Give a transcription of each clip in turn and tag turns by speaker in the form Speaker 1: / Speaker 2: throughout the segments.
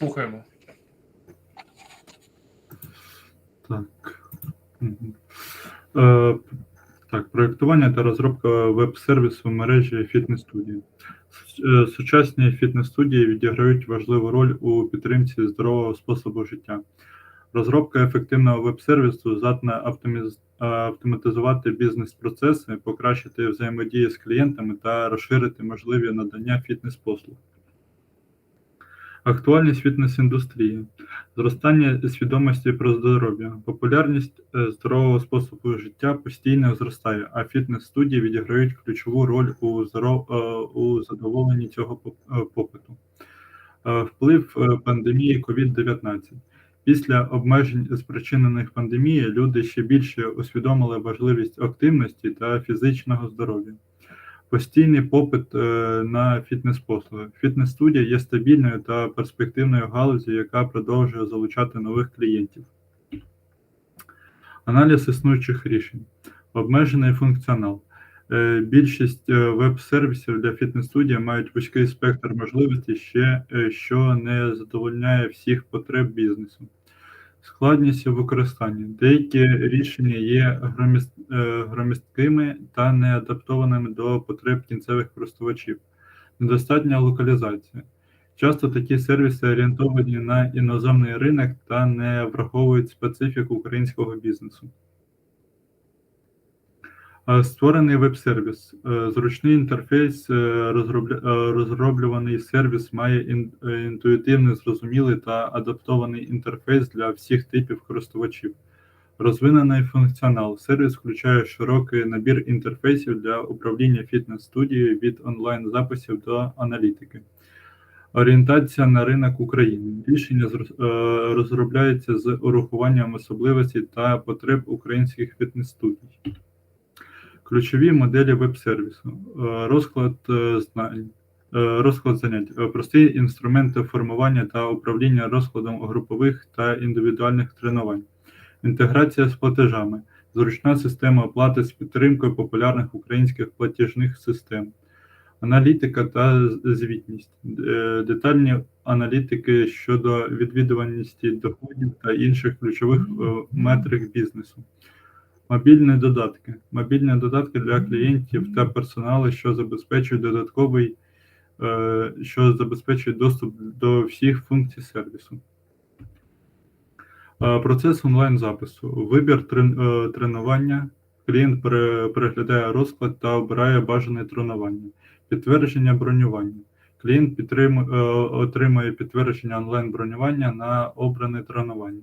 Speaker 1: Слухаємо.
Speaker 2: Так. Е, так, проєктування та розробка веб-сервісу в мережі фітнес-студії. Сучасні фітнес-студії відіграють важливу роль у підтримці здорового способу життя. Розробка ефективного веб-сервісу здатна е, автоматизувати бізнес-процеси, покращити взаємодію з клієнтами та розширити можливі надання фітнес-послуг. Актуальність фітнес-індустрії, зростання свідомості про здоров'я, популярність е, здорового способу життя постійно зростає, а фітнес-студії відіграють ключову роль у, здоров... е, у задоволенні цього е, попиту. Вплив пандемії COVID-19. Після обмежень, спричинених пандемією, люди ще більше усвідомили важливість активності та фізичного здоров'я. Постійний попит е, на фітнес-послуги. Фітнес-студія є стабільною та перспективною галузю, яка продовжує залучати нових клієнтів. Аналіз існуючих рішень. Обмежений функціонал. Е, Більшість е, веб-сервісів для фітнес-студії мають вузький спектр можливостей, ще, що не задовольняє всіх потреб бізнесу. Складність у використанні. Деякі рішення є е, громісткими та не адаптованими до потреб кінцевих користувачів. Недостатня локалізація. Часто такі сервіси орієнтовані на іноземний ринок та не враховують специфіку українського бізнесу. Створений веб-сервіс. Е, Зручний інтерфейс, е, е, розроблюваний сервіс має ін- інтуїтивний, зрозумілий та адаптований інтерфейс для всіх типів користувачів. Розвинений функціонал. Сервіс включає широкий набір інтерфейсів для управління фітнес-студією від онлайн-записів до аналітики. Орієнтація на ринок України. Рішення розробляється з урахуванням особливостей та потреб українських фітнес-студій. Ключові моделі веб-сервісу. Е, Розклад е, знань. е, Розклад занять. Прості інструменти формування та управління розкладом групових та індивідуальних тренувань. Інтеграція з платежами. Зручна система оплати з підтримкою популярних українських платіжних систем. Аналітика та звітність. Детальні аналітики щодо відвідуваності доходів та інших ключових метрик бізнесу. Мобільні додатки. Мобільні додатки для клієнтів та персоналу, що забезпечують додатковий, е, що забезпечують доступ до всіх функцій сервісу. Е, Процес онлайн-запису. Вибір е, тренування. Клієнт переглядає розклад та обирає бажане тренування. Підтвердження бронювання. Клієнт підтрим- отримує підтвердження онлайн-бронювання на обране тренування.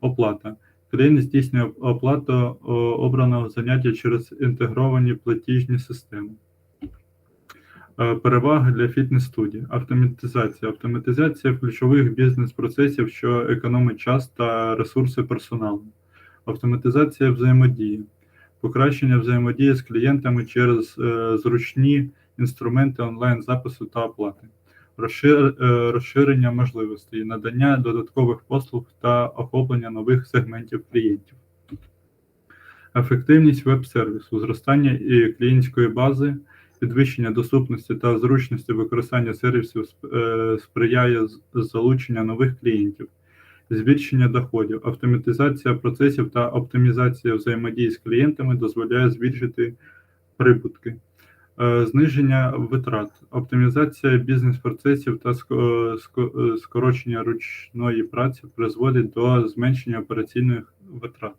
Speaker 2: Оплата. Клієнт здійснює оплату обраного заняття через інтегровані платіжні системи. Е, Переваги для фітнес-студії. Автоматизація. Автоматизація ключових бізнес-процесів, що економить час та ресурси персоналу. Автоматизація взаємодії. Покращення взаємодії з клієнтами через е, зручні інструменти онлайн-запису та оплати. Е, розширення можливостей, надання додаткових послуг та охоплення нових сегментів клієнтів. Ефективність веб-сервісу, зростання і клієнтської бази, підвищення доступності та зручності використання сервісів е, сприяє з- залучення нових клієнтів, збільшення доходів, автоматизація процесів та оптимізація взаємодії з клієнтами дозволяє збільшити прибутки. Е, Зниження витрат, оптимізація бізнес-процесів та ско- е, скорочення ручної праці призводить до зменшення операційних витрат.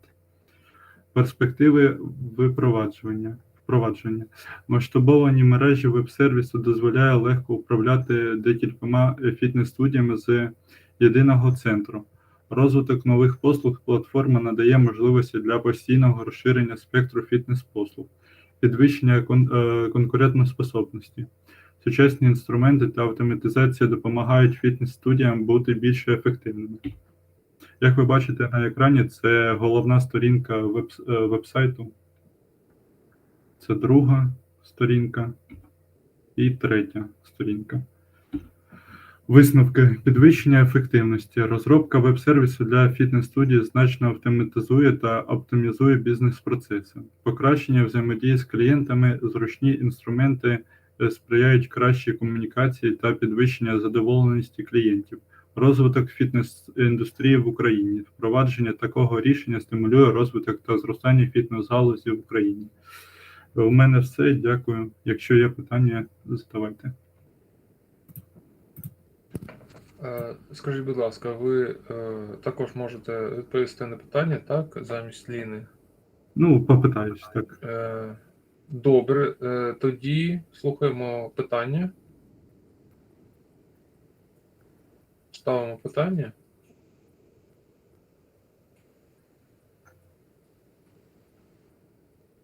Speaker 2: Перспективи випровадження. Впровадження. Масштабовані мережі веб-сервісу дозволяє легко управляти декількома фітнес-студіями з єдиного центру. Розвиток нових послуг платформа надає можливості для постійного розширення спектру фітнес-послуг підвищення е, конкурентоспособності. Сучасні інструменти та автоматизація допомагають фітнес-студіям бути більш ефективними. Як ви бачите на екрані, це головна сторінка е, вебсайту. Це друга сторінка і третя сторінка. Висновки підвищення ефективності. Розробка веб-сервісу для фітнес-студії значно автоматизує та оптимізує бізнес-процеси. Покращення взаємодії з клієнтами, зручні інструменти е, сприяють кращій комунікації та підвищення задоволеності клієнтів. Розвиток фітнес-індустрії в Україні. Впровадження такого рішення стимулює розвиток та зростання фітнес-галузі в Україні. У мене все. Дякую. Якщо є питання, задавайте.
Speaker 1: Е, Скажіть, будь ласка, ви е, також можете відповісти на питання, так, замість Ліни?
Speaker 2: Ну, попитаюсь, так.
Speaker 1: Е, Добре, тоді слухаємо питання. Ставимо питання.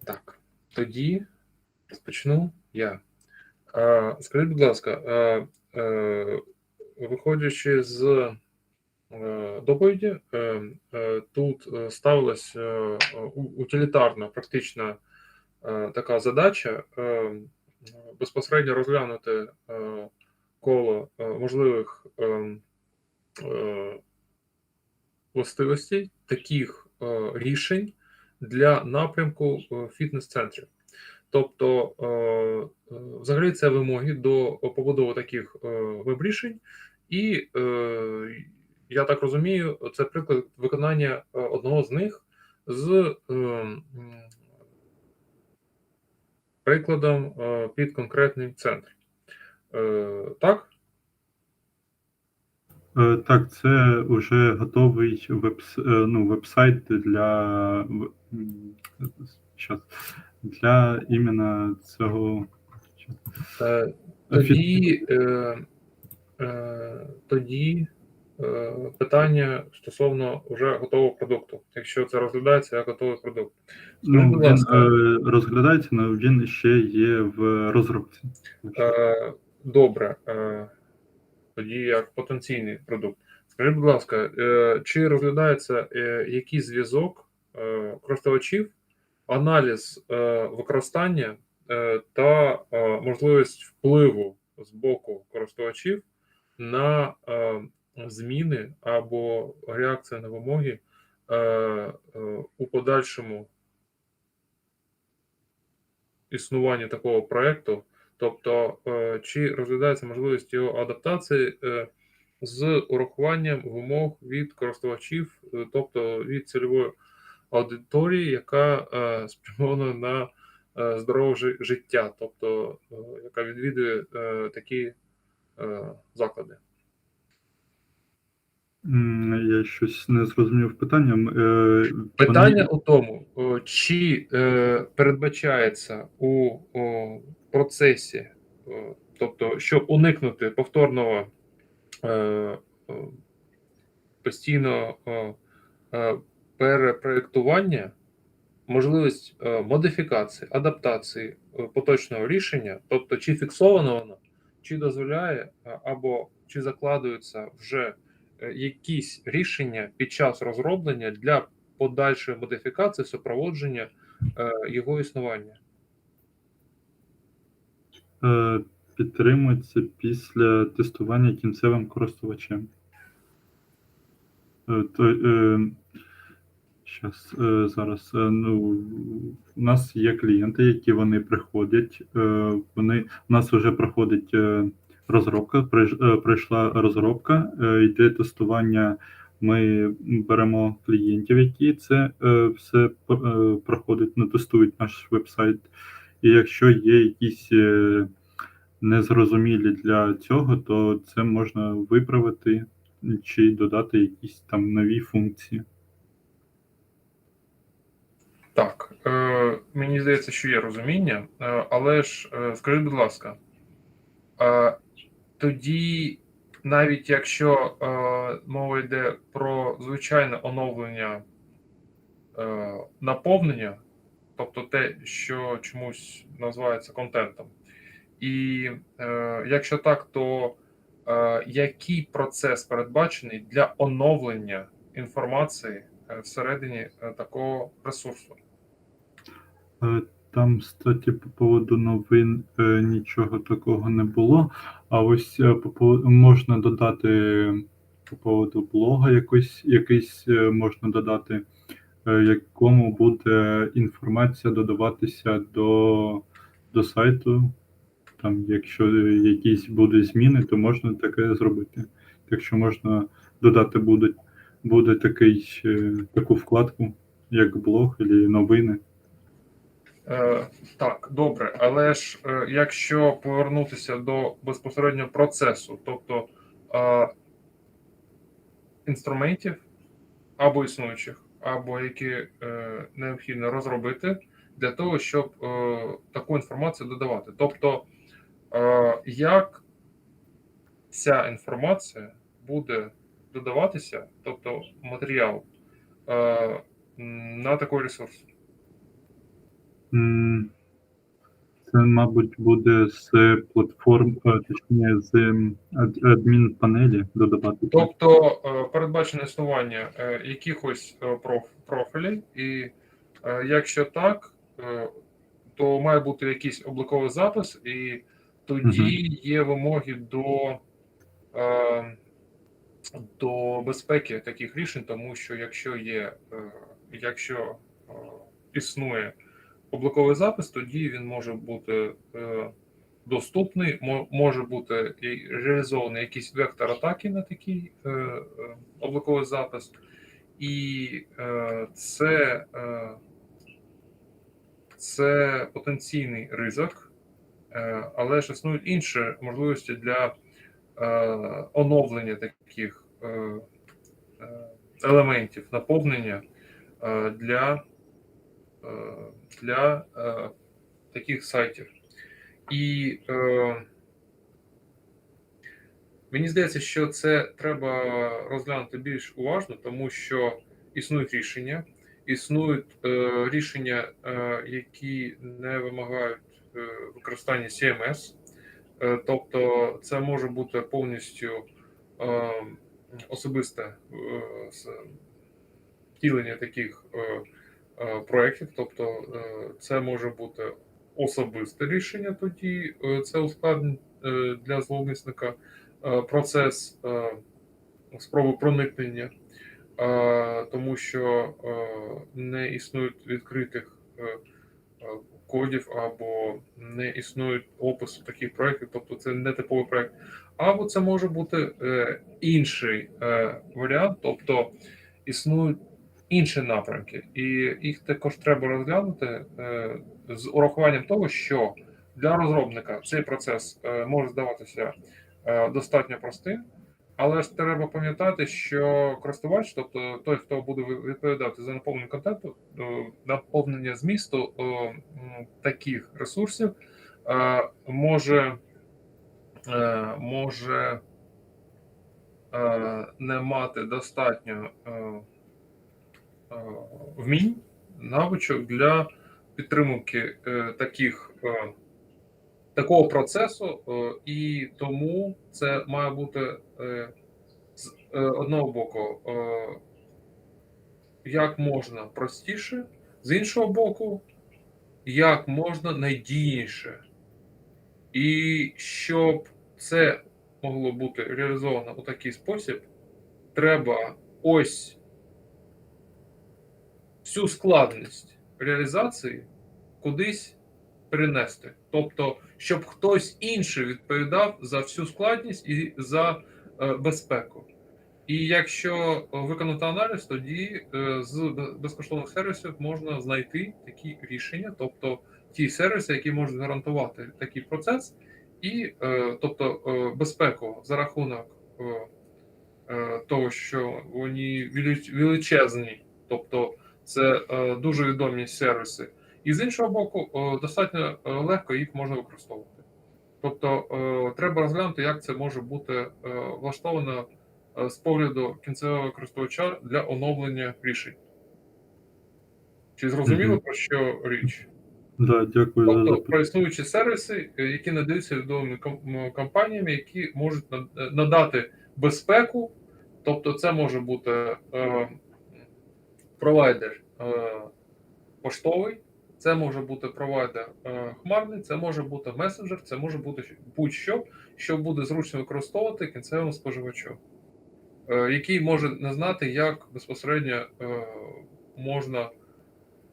Speaker 1: Так, тоді почну я. Скажіть, будь ласка, виходячи з е, доповіді, е, е, тут ставилась е, утилітарна практична така задача безпосередньо розглянути коло можливих властивостей таких рішень для напрямку фітнес-центрів. Тобто, е, е, взагалі, це вимоги до побудови таких е, веб-рішень, і я так розумію, це приклад виконання одного з них з прикладом під конкретний центр. Так?
Speaker 2: Так, це вже готовий вебс, е, ну, веб-сайт для, щас, для іменно цього.
Speaker 1: Е, Тоді, е, е, тоді е, питання стосовно вже готового продукту, якщо це розглядається як готовий продукт. Скажіть,
Speaker 2: Ну,
Speaker 1: будь
Speaker 2: він
Speaker 1: ласка,
Speaker 2: е, розглядається, але він ще є в розробці.
Speaker 1: е, добре, е, тоді як потенційний продукт. Скажіть, будь ласка, е, чи розглядається е, який зв'язок е, користувачів, аналіз е, використання е, та е, можливість впливу з боку користувачів на зміни або реакція на вимоги у подальшому існуванні такого проекту, тобто чи розглядається можливість його адаптації з урахуванням вимог від користувачів, тобто від цільової аудиторії, яка е, спрямована на е, здорове життя, тобто е, яка відвідує е, такі е, заклади.
Speaker 2: Я щось не зрозумів питанням.
Speaker 1: Питання у тому, чи передбачається у процесі, тобто, щоб уникнути повторного постійного перепроєктування, можливість е, модифікації, адаптації е, поточного рішення, тобто чи фіксовано воно, чи дозволяє е, або чи закладуються вже якісь рішення під час розроблення для подальшої модифікації, супроводження його існування.
Speaker 2: підтримується після тестування кінцевим користувачем. Щас, е, зараз. е, Ну, у нас є клієнти, які вони приходять. е, Вони, у нас вже проходить розробка, пройшла розробка, йде тестування. Ми беремо клієнтів, які це все проходять, ну, тестують наш веб-сайт. І якщо є якісь незрозумілі для цього, то це можна виправити чи додати якісь там нові функції.
Speaker 1: Так, е, мені здається, що є розуміння, е, але ж е, скажіть, будь ласка, тоді, навіть якщо е, мова йде про звичайне оновлення наповнення, тобто те, що чомусь називається контентом, і якщо так, то який процес передбачений для оновлення інформації всередині такого ресурсу?
Speaker 2: Е, Там, кстати, по поводу новин е, нічого такого не було. А ось е, можна додати по поводу блога якийсь, якийсь можна додати, якому буде інформація додаватися до, до сайту. Там, якщо якісь будуть зміни, то можна таке зробити. Якщо можна додати буде, буде такий, таку вкладку, як блог або новини.
Speaker 1: Е, так, добре, але ж е, якщо повернутися до безпосередньо процесу, тобто е, інструментів або існуючих, або які е, необхідно розробити для того, щоб е, таку інформацію додавати. Тобто, е, як ця інформація буде додаватися, тобто матеріал е, на такий ресурс.
Speaker 2: Це, мабуть, буде з платформ, е, точніше, з ад- адмінпанелі додавати.
Speaker 1: Тобто е, передбачено існування е, якихось проф- профілів, і якщо так, то має бути якийсь обліковий запис, і тоді є вимоги до, до безпеки таких рішень, тому що якщо є, якщо існує обліковий запис, тоді він може бути е, доступний, може бути реалізований якийсь вектор атаки на такий е, е, обліковий запис, і це, це потенційний ризик, але ж існують інші можливості для оновлення таких елементів наповнення для, для е, таких сайтів. І е, мені здається, що це треба розглянути більш уважно, тому що існують рішення, існують е, рішення, е, які не вимагають е, використання CMS, е, тобто це може бути повністю е, особисте е, втілення таких е, е, проєктів, тобто е, це може бути особисте рішення, тоді е, це ускладнить е, для зловмисника е, процес е, спроби проникнення, е, тому що е, не існують відкритих е, е, кодів або не існують опису таких проєктів, тобто це не типовий проєкт. Або це може бути е, інший е, варіант, тобто існують інші напрямки, і їх також треба розглянути е, з урахуванням того, що для розробника цей процес е, може здаватися е, достатньо простим, але ж треба пам'ятати, що користувач, тобто той, хто буде відповідати за наповнення контенту, наповнення змісту таких ресурсів, може, може не мати достатньо. Е, вмінь, навичок для підтримки е, таких, е, такого процесу, і тому це має бути з одного боку як можна простіше, з іншого боку, як можна надійніше. І щоб це могло бути реалізовано у такий спосіб, треба ось всю складність реалізації кудись перенести. Тобто, щоб хтось інший відповідав за всю складність і за е, безпеку. І якщо виконати аналіз, тоді е, з безкоштовних сервісів можна знайти такі рішення, тобто ті сервіси, які можуть гарантувати такий процес, і е, тобто е, безпеку за рахунок е, е, того, що вони велич- величезні, тобто це е, дуже відомі сервіси. І з іншого боку, е, достатньо е, легко їх можна використовувати. Тобто треба розглянути, як це може бути влаштовано з погляду кінцевого користувача для оновлення рішень. Чи зрозуміло про що річ?
Speaker 2: Да, дякую за
Speaker 1: Тобто
Speaker 2: запитання.
Speaker 1: про існуючі сервіси, які надаються відомими компаніями, які можуть надати безпеку, тобто це може бути е, провайдер е, поштовий, це може бути провайдер е, хмарний, це може бути месенджер, це може бути будь-що, що буде зручно використовувати кінцевому споживачу, е, який може не знати, як безпосередньо е, можна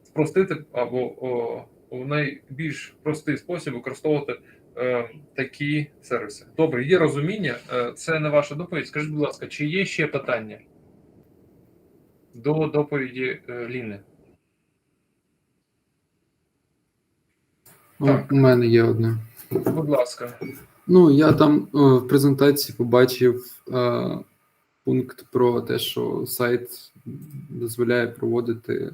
Speaker 1: спростити або о, у найбільш простий спосіб використовувати е, такі сервіси. Добре, є розуміння. Е, це не ваша доповідь. Скажіть, будь ласка, чи є ще питання до доповіді е, Ліни?
Speaker 3: О,
Speaker 1: Так.
Speaker 3: у мене є одне.
Speaker 1: Будь ласка.
Speaker 3: Ну, я там е, в презентації побачив е, пункт про те, що сайт дозволяє проводити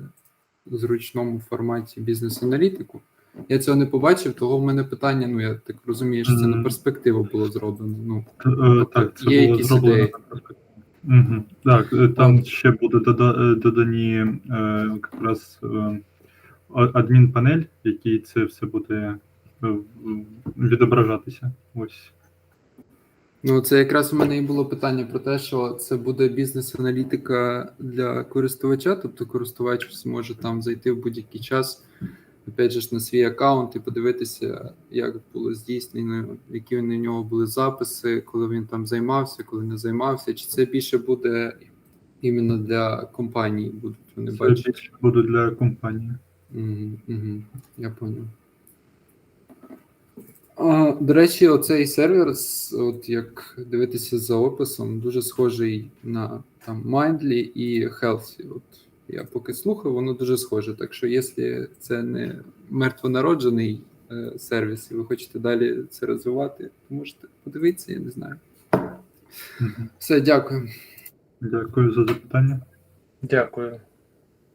Speaker 3: в зручному форматі бізнес-аналітику. Я цього не побачив, того в мене питання. Ну, я так розумію, що це на перспективу було зроблено. Ну,
Speaker 2: Е, Так, це
Speaker 3: Є
Speaker 2: було
Speaker 3: якісь
Speaker 2: зроблено.
Speaker 3: ідеї?
Speaker 2: Угу. Так, е, там
Speaker 3: От.
Speaker 2: ще буде дода- е, додані е, якраз е, адмінпанель, який це все буде е, відображатися. Ось.
Speaker 3: Ну, це якраз у мене і було питання про те, що це буде бізнес-аналітика для користувача, тобто користувач зможе там зайти в будь-який час, опять же на свій аккаунт і подивитися, як було здійснено, які на нього були записи, коли він там займався, коли не займався. Чи це більше буде іменно для компанії, будуть вони
Speaker 2: Це
Speaker 3: бачити?
Speaker 2: більше буде для компанії.
Speaker 3: Угу, угу, я поняв. А, до речі, оцей сервер, от як дивитися за описом, дуже схожий на там Mindly і Healthy. От я поки слухав, воно дуже схоже. Так що, якщо це не мертвонароджений е, сервіс, і ви хочете далі це розвивати, то можете подивитися, я не знаю. Все, дякую.
Speaker 2: Дякую за запитання.
Speaker 1: Дякую.